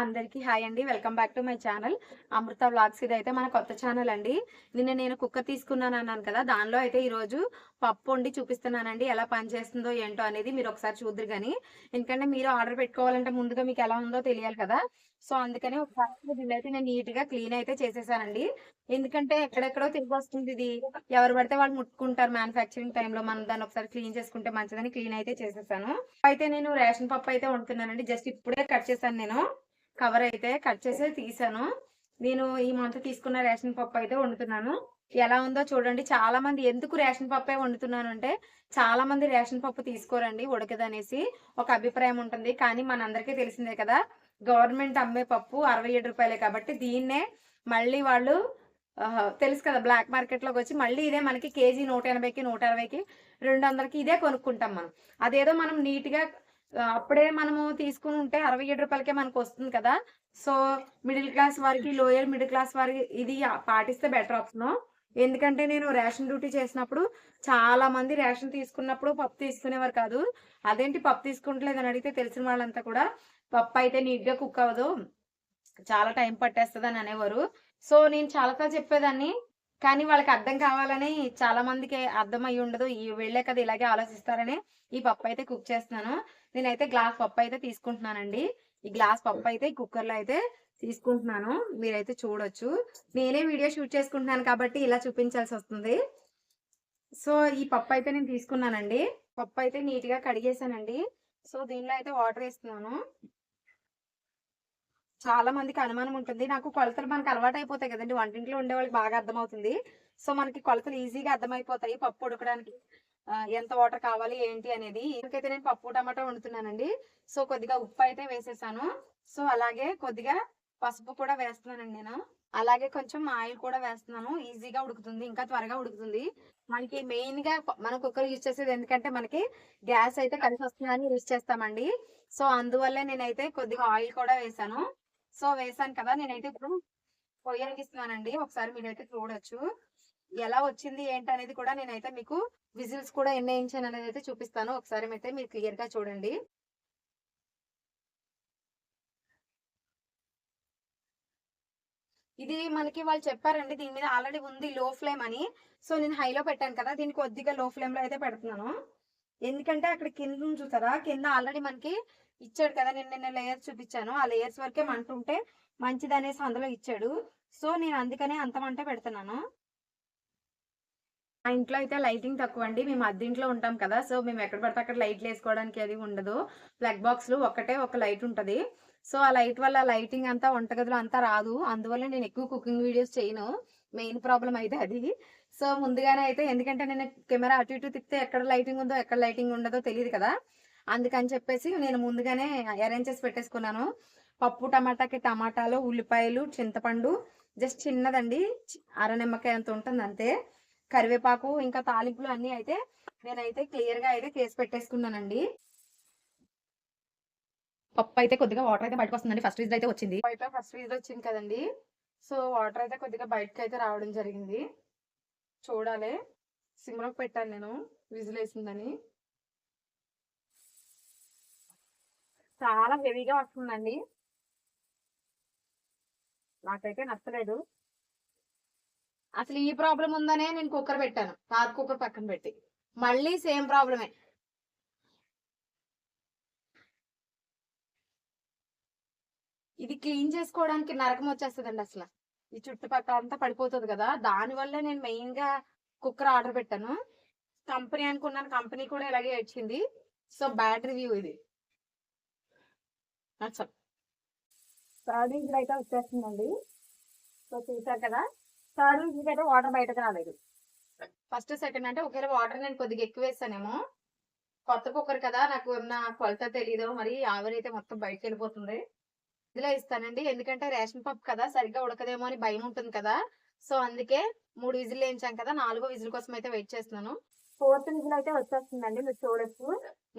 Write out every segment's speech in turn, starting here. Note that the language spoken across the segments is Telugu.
అందరికీ హాయ్ అండి. Welcome back to my channel. Amrutha vlogs ఇది అయితే మన కొత్త ఛానల్ అండి. నిన్న నేను కుక్క తీసుకున్నాను అన్నాను కదా దానిలో అయితే ఈరోజు పప్పు వండి చూపిస్తున్నానండి. ఎలా పనిచేస్తుందో ఏంటో అనేది మీరు ఒకసారి చూద్దరు కానీ ఎందుకంటే మీరు ఆర్డర్ పెట్టుకోవాలంటే ముందుగా మీకు ఎలా ఉందో తెలియాలి కదా. సో అందుకని ఒకసారి దీన్ని అయితే నేను నీట్గా క్లీన్ అయితే చేసేసానండి. ఎందుకంటే ఎక్కడెక్కడో తిరిగి వస్తుంది ఇది. ఎవరు పడితే వాళ్ళు ముట్టుకుంటారు మ్యానుఫ్యాక్చరింగ్ టైంలో. మనం దాన్ని ఒకసారి క్లీన్ చేసుకుంటే మంచిదని క్లీన్ అయితే చేసేసాను. అయితే నేను రేషన్ పప్పు అయితే వండుతున్నానండి. జస్ట్ ఇప్పుడే కట్ చేశాను నేను. కవర్ అయితే కట్ చేసి తీసాను. నేను ఈ మంత్ తీసుకున్న రేషన్ పప్పు అయితే వండుతున్నాను. ఎలా ఉందో చూడండి. చాలా మంది ఎందుకు రేషన్ పప్పే వండుతున్నాను అంటే చాలా మంది రేషన్ పప్పు తీసుకోరండి ఉడకదనేసి ఒక అభిప్రాయం ఉంటుంది. కానీ మనందరికీ తెలిసిందే కదా గవర్నమెంట్ అమ్మే పప్పు అరవై ఏడు రూపాయలే కాబట్టి దీన్నే మళ్ళీ వాళ్ళు తెలుసు కదా బ్లాక్ మార్కెట్లోకి వచ్చి మళ్ళీ ఇదే మనకి కేజీ నూట ఎనభైకి నూట అరవైకి రెండు వందలకి ఇదే కొనుక్కుంటాం మనం. అదేదో మనం నీట్గా అప్పుడే మనము తీసుకుని ఉంటే అరవై ఏడు రూపాయలకే మనకు వస్తుంది కదా. సో మిడిల్ క్లాస్ వారికి లోయర్ మిడిల్ క్లాస్ వారికి ఇది పాటిస్తే బెటర్ ఆప్షన్ ఎందుకంటే నేను రేషన్ డ్యూటీ చేసినప్పుడు చాలా మంది రేషన్ తీసుకున్నప్పుడు పప్పు తీసుకునేవారు కాదు. అదేంటి పప్పు తీసుకుంటలేదని అడిగితే తెలిసిన వాళ్ళంతా కూడా పప్పు అయితే నీట్గా కుక్ అవ్వదు. చాలా టైం పట్టేస్తుంది అని అనేవారు. సో నేను చాలాసార్లు చెప్పేదాన్ని. కానీ వాళ్ళకి అర్థం కావాలని చాలా మందికి అర్థం అయ్యి ఉండదు. ఈ వెళ్ళే కదా ఇలాగే ఆలోచిస్తారని ఈ పప్పు అయితే కుక్ చేస్తున్నాను. నేనైతే గ్లాస్ పప్పు అయితే తీసుకుంటున్నానండి. ఈ గ్లాస్ పప్పు అయితే ఈ అయితే తీసుకుంటున్నాను. మీరైతే చూడొచ్చు. నేనే వీడియో షూట్ చేసుకుంటున్నాను కాబట్టి ఇలా చూపించాల్సి వస్తుంది. సో ఈ పప్పు అయితే నేను తీసుకున్నానండి. పప్పు అయితే నీట్గా కడిగేసానండి సో దీనిలో అయితే వాటర్ వేస్తున్నాను. చాలా మందికి అనుమానం ఉంటుంది. నాకు కొలతలు మనకు అలవాటు అయిపోతాయి కదండి. వంటింట్లో ఉండే వాళ్ళకి బాగా అర్థమవుతుంది. సో మనకి కొలతలు ఈజీగా అర్థమైపోతాయి. పప్పు ఉడకడానికి ఎంత వాటర్ కావాలి ఏంటి అనేది. ఇంకైతే నేను పప్పు టమాటా వండుతున్నానండి. సో కొద్దిగా ఉప్పు అయితే వేసేసాను. సో అలాగే కొద్దిగా పసుపు కూడా వేస్తున్నానండి నేను. అలాగే కొంచెం ఆయిల్ కూడా వేస్తున్నాను. ఈజీగా ఉడుకుతుంది. ఇంకా త్వరగా ఉడుకుతుంది. మనకి మెయిన్గా మనం కుక్కర్ యూజ్ చేసేది ఎందుకంటే మనకి గ్యాస్ అయితే కలిసి వస్తుందని యూజ్ చేస్తామండి. సో అందువల్ల నేనైతే కొద్దిగా ఆయిల్ కూడా వేసాను. సో వేసాను కదా. నేనైతే ఇప్పుడు పొయ్యి వెలిగిస్తున్నానండి ఒకసారి మీరైతే చూడొచ్చు. ఎలా వచ్చింది ఏంటి అనేది కూడా నేనైతే మీకు విజిల్స్ కూడా ఎన్ని వేయించాను అనేది అయితే చూపిస్తాను. ఒకసారి అయితే మీరు క్లియర్గా చూడండి. ఇది మనకి వాళ్ళు చెప్పారండి దీని మీద ఆల్రెడీ ఉంది లో ఫ్లేమ్ అని. సో నేను హైలో పెట్టాను కదా దీనికి కొద్దిగా లో ఫ్లేమ్లో అయితే పెడుతున్నాను. ఎందుకంటే అక్కడ కింద చూసారా? కింద ఆల్రెడీ మనకి ఇచ్చాడు కదా నేను నిన్న లేయర్స్ చూపించాను. ఆ లేయర్స్ వరకే మంట ఉంటే మంచిది అనేసి అందులో ఇచ్చాడు. సో నేను అందుకనే అంత మంట పెడుతున్నాను. మా ఇంట్లో అయితే లైటింగ్ తక్కువ అండి మేము అద్దెంట్లో ఉంటాం కదా సో మేము ఎక్కడ పడితే అక్కడ లైట్లు వేసుకోవడానికి అది ఉండదు. ప్లగ్ బాక్స్లో ఒకటే ఒక లైట్ ఉంటది. సో ఆ లైట్ వల్ల లైటింగ్ అంతా వంటగదిలో అంతా రాదు. అందువల్ల నేను ఎక్కువ కుకింగ్ వీడియోస్ చేయను. మెయిన్ ప్రాబ్లం అయితే అది. సో ముందుగానే అయితే ఎందుకంటే నేను కెమెరా అటు ఇటు తిప్పితే ఎక్కడ లైటింగ్ ఉందో ఎక్కడ లైటింగ్ ఉండదో తెలియదు కదా. అందుకని చెప్పేసి నేను ముందుగానే అరేంజ్ చేసి పెట్టేసుకున్నాను. పప్పు టమాటాకి టమాటాలు ఉల్లిపాయలు చింతపండు జస్ట్ చిన్నదండి. అర నిమ్మకాయ అంత ఉంటుంది అంతే. కరివేపాకు ఇంకా తాలింపులు అన్ని అయితే నేనైతే క్లియర్గా అయితే చేసి పెట్టేసుకున్నానండి. పప్పు అయితే కొద్దిగా వాటర్ అయితే బయటకు వస్తుందండి. ఫస్ట్ ఫ్రీజ్ అయితే వచ్చింది. అయితే ఫస్ట్ ఫ్రీజ్ వచ్చింది కదండి. సో వాటర్ అయితే కొద్దిగా బయటకు అయితే రావడం జరిగింది. చూడాలి. సిమ్లోకి పెట్టాను నేను. విజిల్ వేసిందని. చాలా హెవీగా వస్తుందండి. నాకైతే నచ్చలేదు. అసలు ఈ ప్రాబ్లం ఉందనే నేను కుక్కర్ పెట్టాను. పాత కుక్కర్ పక్కన పెట్టి. మళ్ళీ సేమ్ ప్రాబ్లమే. ఇది క్లీన్ చేసుకోవడానికి నరకం వచ్చేస్తుందండి అసలు. ఈ చుట్టుపక్కల అంతా పడిపోతుంది కదా. దానివల్ల నేను మెయిన్గా కుక్కర్ ఆర్డర్ పెట్టాను. కంపెనీ అనుకున్నాను. కంపెనీ కూడా ఇలాగే వచ్చింది సో బ్యాడ్ రివ్యూ ఇది. థర్డ్ అయితే వచ్చేస్తుందండి. సో చూసారు కదా? థర్డ్ అయితే వాటర్ బయటకు రాలేదు. ఫస్ట్ సెకండ్ అంటే ఒకవేళ వాటర్ నేను కొద్దిగా ఎక్కువ వేసానేమో కొత్త కుక్కర్ కదా నాకు ఉన్న కొలత తెలీదు మరి ఆవిరి అయితే మొత్తం బయటకు వెళ్ళిపోతుంది. ఇందులో ఇస్తానండి. ఎందుకంటే రేషన్ పప్పు కదా సరిగ్గా ఉడకదేమో అని భయం ఉంటుంది కదా. సో అందుకే మూడు విజిల్ వేయించాం కదా నాలుగో విజిల్ కోసం అయితే వెయిట్ చేస్తున్నాను. ఫోర్త్ విజిల్ అయితే వచ్చేస్తుందండి మీరు చూడొచ్చు.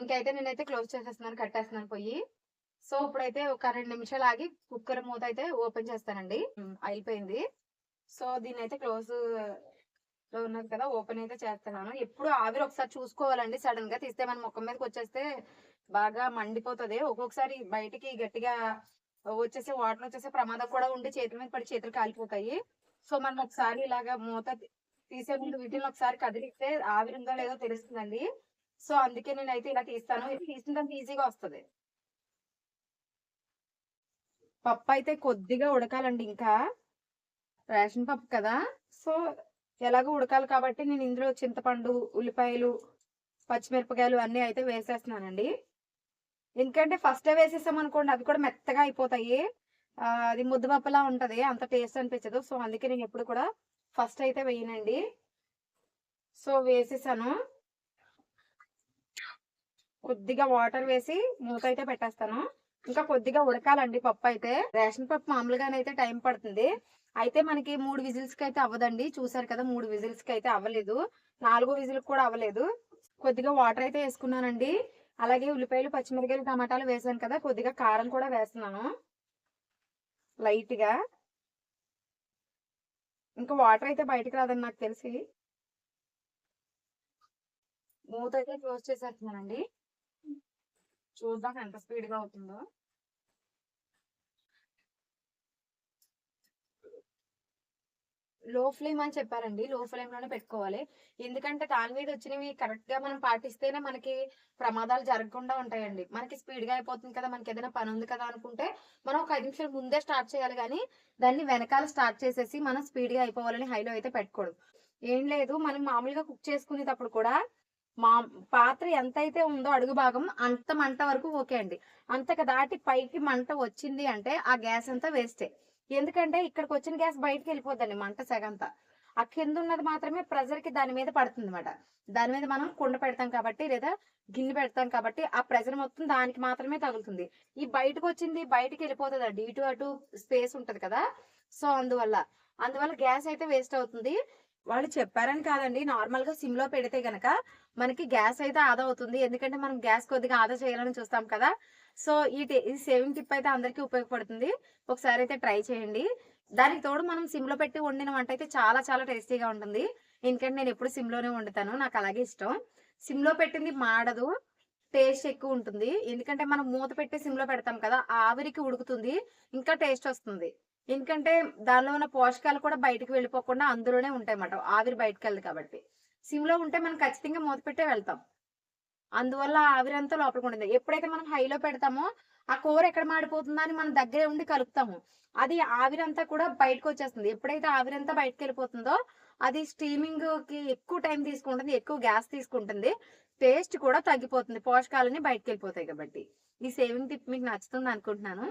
ఇంకైతే నేనైతే క్లోజ్ చేసేస్తున్నాను కట్టేస్తున్నాను పొయ్యి సో ఇప్పుడైతే ఒక రెండు నిమిషాలు ఆగి కుక్కర్ మూత అయితే ఓపెన్ చేస్తానండి. అయిపోయింది. సో దీన్ని అయితే క్లోజ్లో ఉన్నది కదా ఓపెన్ అయితే చేస్తున్నాను. ఎప్పుడు ఆవిరి ఒకసారి చూసుకోవాలండి. సడన్గా తీస్తే మన ముఖం మీదకి వచ్చేస్తే బాగా మండిపోతుంది. ఒక్కొక్కసారి బయటికి గట్టిగా వచ్చేసి వాటర్ వచ్చేసి ప్రమాదం కూడా ఉండి చేతుల మీద పడి చేతులు కాలిపోతాయి. సో మనం ఒకసారి ఇలాగా మూత తీసే ముందు వీటిని ఒకసారి కదిలిస్తే ఆవిరి ఉందో లేదో తెలుస్తుందండి. సో అందుకే నేనైతే ఇలా తీస్తాను. ఇది తీసినంత ఈజీగా వస్తుంది. పప్పు అయితే కొద్దిగా ఉడకాలండి ఇంకా. రేషన్ పప్పు కదా. సో ఎలాగో ఉడకాలి కాబట్టి నేను ఇందులో చింతపండు ఉల్లిపాయలు పచ్చిమిరపకాయలు అన్నీ అయితే వేసేస్తున్నానండి. ఎందుకంటే ఫస్టే వేసేసాం అనుకోండి అవి కూడా మెత్తగా అయిపోతాయి. అది ముద్దపప్పులా ఉంటుంది. అంత టేస్ట్ అనిపించదు. సో అందుకే నేను ఎప్పుడు కూడా ఫస్ట్ అయితే వేయనండి. సో వేసేసాను. కొద్దిగా వాటర్ వేసి మూత అయితే పెట్టేస్తాను. ఇంకా కొద్దిగా ఉడకాలండి పప్పు అయితే. రేషన్ పప్పు మామూలుగానైతే టైం పడుతుంది. అయితే మనకి మూడు విజిల్స్కి అయితే అవ్వదండి. చూసారు కదా మూడు విజిల్స్కి అయితే అవ్వలేదు. నాలుగో విజిల్ కూడా అవ్వలేదు. కొద్దిగా వాటర్ అయితే వేసుకున్నానండి. అలాగే ఉల్లిపాయలు పచ్చిమిరకాయలు టమాటాలు వేసాను కదా కొద్దిగా కారం కూడా వేస్తున్నాను. లైట్గా ఇంకా వాటర్ అయితే బయటకు రాదని నాకు తెలిసి. మూత అయితే క్లోజ్ చేసేస్తున్నానండి. చూద్దాం ఎంత స్పీడ్గా అవుతుందో. లో ఫ్లేమ్ అని చెప్పారండి. లో ఫ్లేమ్లోనే పెట్టుకోవాలి. ఎందుకంటే దాని మీద వచ్చినవి కరెక్ట్గా మనం పాటిస్తేనే మనకి ప్రమాదాలు జరగకుండా ఉంటాయండి. మనకి స్పీడ్గా అయిపోతుంది కదా మనకి ఏదైనా పని ఉంది కదా అనుకుంటే మనం ఒక ఐదు నిమిషాలు ముందే స్టార్ట్ చేయాలి కానీ దాన్ని వెనకాల స్టార్ట్ చేసేసి మనం స్పీడ్గా అయిపోవాలని హైలో అయితే పెట్టుకోడు. ఏం లేదు మనం మామూలుగా కుక్ చేసుకునేటప్పుడు కూడా మా పాత్ర ఎంత అయితే ఉందో అడుగు భాగం అంత మంట వరకు ఓకే అండి. అంతకు దాటి పైకి మంట వచ్చింది అంటే ఆ గ్యాస్ అంతా వేస్టే. ఎందుకంటే ఇక్కడికి వచ్చిన గ్యాస్ బయటకు వెళ్ళిపోద్దండి మంట సగంతా. ఆ కింద ఉన్నది మాత్రమే ప్రెజర్కి దాని మీద పడుతుంది అనమాట దాని మీద మనం కుండ పెడతాం కాబట్టి లేదా గిన్నె పెడతాం కాబట్టి ఆ ప్రెజర్ మొత్తం దానికి మాత్రమే తగులుతుంది. ఈ బయటకు వచ్చింది బయటకు వెళ్ళిపోతుంది అండి ఇటు అటు స్పేస్ ఉంటది కదా. సో అందువల్ల అందువల్ల గ్యాస్ అయితే వేస్ట్ అవుతుంది. వాళ్ళు చెప్పారని కాదండి. నార్మల్గా సిమ్లో పెడితే గనక మనకి గ్యాస్ అయితే ఆదా అవుతుంది. ఎందుకంటే మనం గ్యాస్ కొద్దిగా ఆదా చేయాలని చూస్తాం కదా. సో ఈ ఈ సేవింగ్ టిప్ అయితే అందరికీ ఉపయోగపడుతుంది. ఒకసారి అయితే ట్రై చేయండి. దానికి తోడు మనం సిమ్లో పెట్టి వండిన వంట అయితే చాలా చాలా టేస్టీగా ఉంటుంది. ఎందుకంటే నేను ఎప్పుడు సిమ్లోనే వండుతాను. నాకు అలాగే ఇష్టం. సిమ్లో పెట్టింది మాడదు. టేస్ట్ ఎక్కువ ఉంటుంది. ఎందుకంటే మనం మూత పెట్టి సిమ్లో పెడతాం కదా ఆవిరికి ఉడుకుతుంది. ఇంకా టేస్ట్ వస్తుంది. ఎందుకంటే దానిలో ఉన్న పోషకాలు కూడా బయటకు వెళ్ళిపోకుండా అందులోనే ఉంటాయి అన్నమాట ఆవిరి బయటకు వెళ్ళదు కాబట్టి. సిమ్లో ఉంటే మనం ఖచ్చితంగా మూత పెట్టే వెళ్తాం. అందువల్ల ఆవిరి అంతా లోపలికి ఉంటుంది ఎప్పుడైతే మనం హైలో పెడతామో ఆ కూర ఎక్కడ మాడిపోతుందో అని మనం దగ్గరే ఉండి కలుపుతాము. అది ఆవిరి అంతా కూడా బయటకు వచ్చేస్తుంది. ఎప్పుడైతే ఆవిరి అంతా బయటకు వెళ్ళిపోతుందో అది స్టీమింగ్కి ఎక్కువ టైం తీసుకుంటుంది ఎక్కువ గ్యాస్ తీసుకుంటుంది. టేస్ట్ కూడా తగ్గిపోతుంది. పోషకాలని బయటకు వెళ్ళిపోతాయి కాబట్టి. ఈ సేవింగ్ టిప్ మీకు నచ్చుతుంది అనుకుంటున్నాను.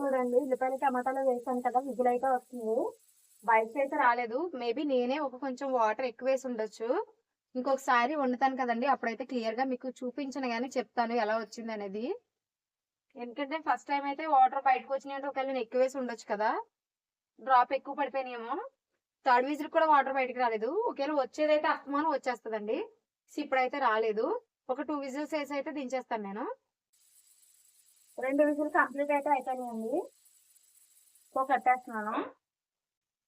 చూడండి ఉల్లిపాయలు టమాటాలు వేసాను కదా విజిల్ అయితే వస్తుంది బయట అయితే రాలేదు. మేబీ నేనే ఒక కొంచెం వాటర్ ఎక్కువ వేసి ఉండొచ్చు. ఇంకొకసారి వండుతాను కదండి అప్పుడైతే క్లియర్గా మీకు చూపించను కానీ చెప్తాను ఎలా వచ్చింది అనేది. ఎందుకంటే ఫస్ట్ టైం అయితే వాటర్ బయటకు వచ్చినాయంటే ఒకవేళ నేను ఎక్కువ వేసి ఉండొచ్చు కదా. డ్రాప్ ఎక్కువ పడిపోయినాయేమో. థర్డ్ విజిల్ కూడా వాటర్ బయటకు రాలేదు. ఒకవేళ వచ్చేదైతే అస్తమానం వచ్చేస్తుందండి. ఇప్పుడైతే రాలేదు. ఒక టూ విజిల్స్ వేసి అయితే దించేస్తాను నేను. రెండు విజిల్ కంప్లీట్ అయితే అయిపోయినాయండి. ఒక కట్టేస్తున్నాను.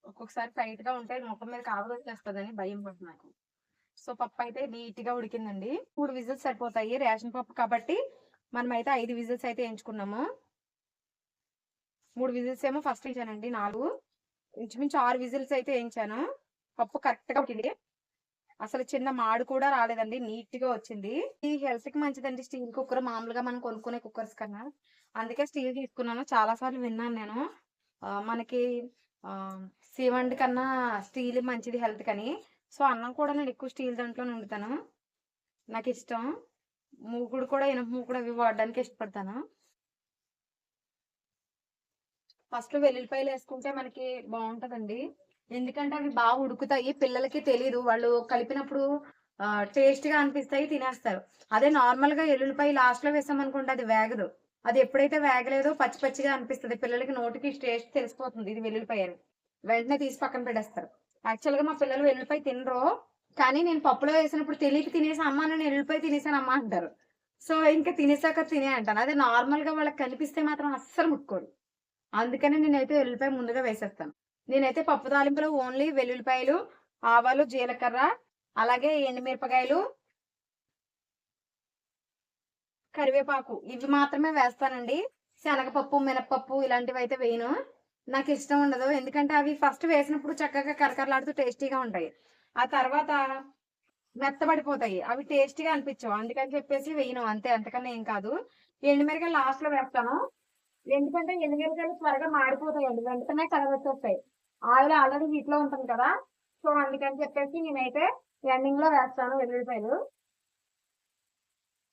ఒక్కొక్కసారి టైట్గా ఉంటే ముఖం మీద కావలి వచ్చేస్తుందని భయం పడుతుంది నాకు. సో పప్పు అయితే నీట్గా ఉడికిందండి. మూడు విజిల్స్ సరిపోతాయి. రేషన్ పప్పు కాబట్టి మనం అయితే ఐదు విజిల్స్ అయితే ఎంచుకున్నాము. మూడు విజిల్స్ ఏమో ఫస్ట్ ఇచ్చానండి నాలుగు. ఇంచుమించు ఆరు విజిల్స్ అయితే వేయించాను పప్పు కరెక్ట్గా ఉడికింది. అసలు చిన్న మాడు కూడా రాలేదండి నీట్గా వచ్చింది. ఈ హెల్త్కి మంచిదండి. స్టీల్ కుక్కర్ మామూలుగా మనం కొనుక్కునే కుక్కర్స్ కన్నా. అందుకే స్టీల్ తీసుకున్నాను. చాలా సార్లు విన్నాను నేను. మనకి సీవండ్ కన్నా స్టీల్ మంచిది హెల్త్ కని. సో అన్నం కూడా నేను ఎక్కువ స్టీల్ దాంట్లో వండుతాను. నాకు ఇష్టం. మూకుడు కూడా ఇనుప మూకుడు అవి వాడడానికి ఇష్టపడతాను. ఫస్ట్ వెల్లుల్లిపాయలు వేసుకుంటే మనకి బాగుంటదండి. ఎందుకంటే అవి బాగా ఉడుకుతాయి పిల్లలకి తెలియదు వాళ్ళు కలిపినప్పుడు టేస్ట్గా అనిపిస్తాయి తినేస్తారు. అదే నార్మల్గా ఎల్లుల్లిపాయ లాస్ట్లో వేసామనుకుంటే అది వేగదు. అది ఎప్పుడైతే వేగలేదో పచ్చి పచ్చిగా అనిపిస్తుంది. పిల్లలకి నోటికి టేస్ట్ తెలిసిపోతుంది ఇది వెల్లుల్లిపాయ అని. వెంటనే తీసి పక్కన పెట్టేస్తారు. యాక్చువల్గా మా పిల్లలు వెల్లుల్లిపాయ తినరు కానీ నేను పప్పులో వేసినప్పుడు తెలియక తినేసి అమ్మ నేను ఎల్లుల్లిపాయ తినేసాను అమ్మ అంటారు. సో ఇంకా తినేసాక తినే అంటాను. అదే నార్మల్గా వాళ్ళకి కనిపిస్తే మాత్రం అస్సలు ముట్టుకోడు అందుకని నేనైతే వెల్లుల్లిపాయ ముందుగా వేసేస్తాను. నేనైతే పప్పు తాలింపులో ఓన్లీ వెల్లుల్లిపాయలు ఆవాలు జీలకర్ర అలాగే ఎండుమిరపకాయలు కరివేపాకు. ఇవి మాత్రమే వేస్తానండి. శనగపప్పు మినపప్పు ఇలాంటివి అయితే వేయను. నాకు ఇష్టం ఉండదు. ఎందుకంటే అవి ఫస్ట్ వేసినప్పుడు చక్కగా కరకరలాడుతూ టేస్టీగా ఉంటాయి. ఆ తర్వాత మెత్తబడిపోతాయి. అవి టేస్టీగా అనిపించవు. అందుకని చెప్పేసి వేయను. అంతే. అంతకన్నా ఏం కాదు. ఎండుమిరకాయ లాస్ట్లో వేస్తాను. ఎందుకంటే ఎండుమిరకాయలు త్వరగా మాడిపోతాయండి వెంటనే కలర్ వచ్చేస్తాయి ఆయిల్ ఆల్రెడీ వీటిలో ఉంటుంది కదా. సో అందుకని చెప్పేసి నేనైతే ఎండింగ్లో వేస్తాను వెల్లుల్లిపాయలు.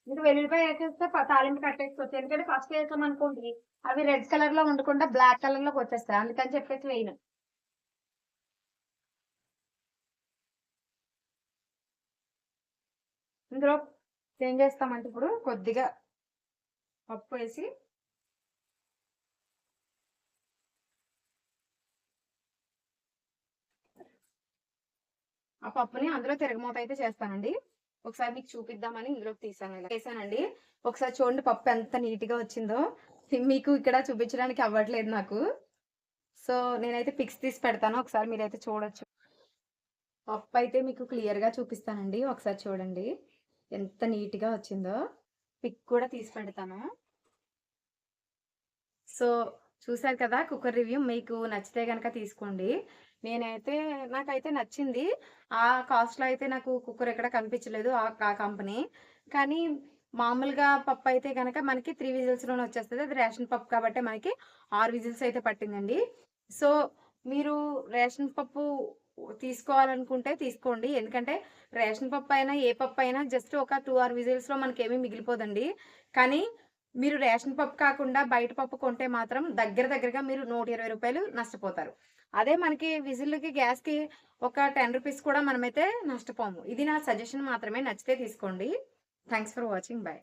ఇంకా వెల్లుల్లిపాయ వేసేస్తే తాలింపు కట్టేసుకోవచ్చు. ఎందుకంటే ఫస్ట్ వేసాం అనుకోండి అవి రెడ్ కలర్లో ఉండకుండా బ్లాక్ కలర్లోకి వచ్చేస్తాయి. అందుకని చెప్పేసి వేయను. ఇందులో ఏం చేస్తామంటే ఇప్పుడు కొద్దిగా పప్పు వేసి ఆ పప్పుని అందులో తిరగమూత అయితే చేస్తానండి. ఒకసారి మీకు చూపిద్దామని ఇందులోకి తీసాను. ఇలా వేసానండి ఒకసారి చూడండి పప్పు ఎంత నీట్గా వచ్చిందో మీకు ఇక్కడ చూపించడానికి అవ్వట్లేదు నాకు. సో నేనైతే పిక్స్ తీసి పెడతాను. ఒకసారి మీరైతే చూడొచ్చు. పప్పు అయితే మీకు క్లియర్గా చూపిస్తానండి. ఒకసారి చూడండి. ఎంత నీట్గా వచ్చిందో. పిక్ కూడా తీసి పెడతాను. సో చూసారు కదా కుక్కర్ రివ్యూ. మీకు నచ్చితే కనుక తీసుకోండి. నేనైతే నాకైతే నచ్చింది. ఆ కాస్ట్లో అయితే నాకు కుక్కర్ ఎక్కడ కనిపించలేదు ఆ కంపెనీ. కానీ మామూలుగా పప్పు అయితే కనుక మనకి త్రీ విజిల్స్లోనే వచ్చేస్తుంది. అది రేషన్ పప్పు కాబట్టి మనకి ఆరు విజిల్స్ అయితే పట్టిందండి. సో మీరు రేషన్ పప్పు తీసుకోవాలనుకుంటే తీసుకోండి. ఎందుకంటే రేషన్ పప్పు అయినా ఏ పప్పు అయినా జస్ట్ ఒక టూ ఆర్ విజిల్స్లో మనకేమీ మనకి ఏమీ మిగిలిపోదండి. కానీ మీరు రేషన్ పప్పు కాకుండా బయట పప్పు కొంటే మాత్రం దగ్గర దగ్గరగా మీరు నూట ఇరవై రూపాయలు నష్టపోతారు. అదే మనకి విజిల్కి గ్యాస్కి ఒక టెన్ రూపీస్ కూడా మనమైతే నష్టపోము. ఇది నా సజెషన్ మాత్రమే. నచ్చితే తీసుకోండి. Thanks for watching. బాయ్